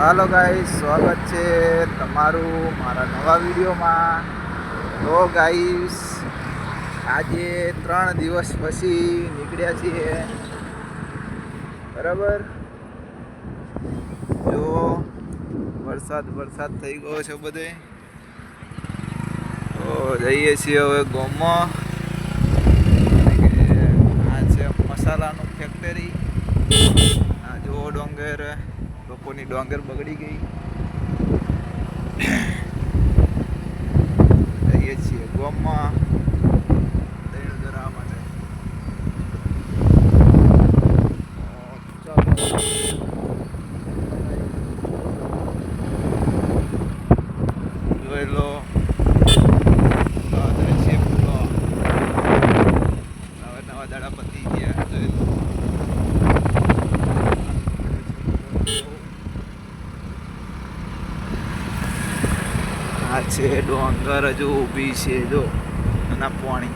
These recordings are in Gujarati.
હાલો ગાઈ સ્વાગત છે તમારું મારા નવા વિડીયોમાં. તો ગાઈસ, આજે ત્રણ દિવસ પછી નીકળ્યા છીએ. બરાબર? જો, વરસાદ વરસાદ થઈ ગયો છે બધે. તો જઈએ છીએ હવે ગોમાં આ છે મસાલાનું ફેક્ટરી આ જુઓ ડોંગર. લોકોની ડોંગર બગડી ગઈ. જઈએ છીએ ગોમમાં જોઈ લો વાદળ છે પૂરો નવા નવા દાડા પતી ગયા જોઈ લો આ છે ડોંગર હજુ ઊભી છે, જો. એના પાણી.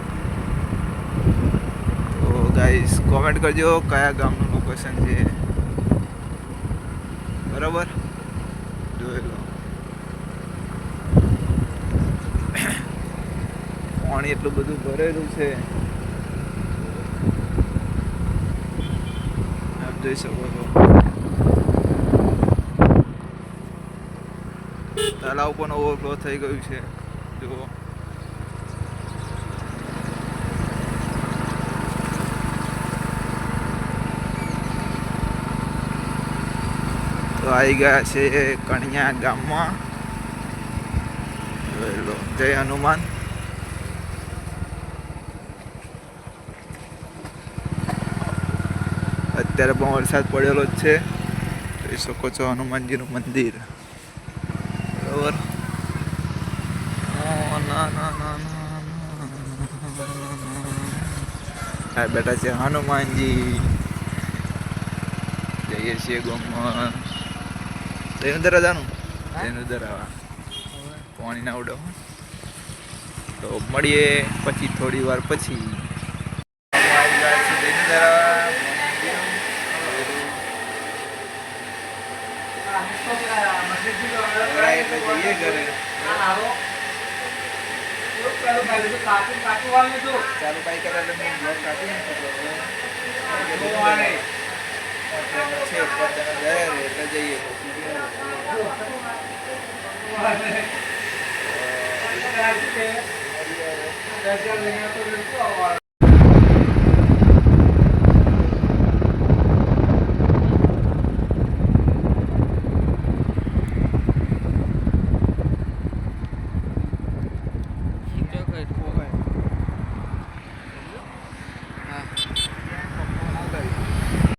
તો ગાઈસ કોમેન્ટ કરજો કયા ગામનું લોકેશન છે. બરાબર? જોઈ લો. પાણી એટલું બધું ભરેલું છે. આપ જોઈ શકો છો. તળાવ પણ ઓવરફ્લો થઈ ગયું છે. જુઓ. તો આવી ગયા છે કણિયા ગામમાં. જય હનુમાન. અત્યારે પણ વરસાદ પડેલો જ છે. જોઈ શકો છો હનુમાનજીનું મંદિર. બરોબર. હા. બેટા છે હનુમાનજી. જઈએ છીએ ગામમાં. જયનુદર રાજાનું? જયનુદર આવા. પાણી ના ઉડો તો મળીએ પછી થોડી વાર પછી આવી ગયા છે જયનુદર આવા. ઘરે એટલે જઈએ ઘરે ચાલુ હવે છે પોતાના ઘરે એટલે જઈએ પછી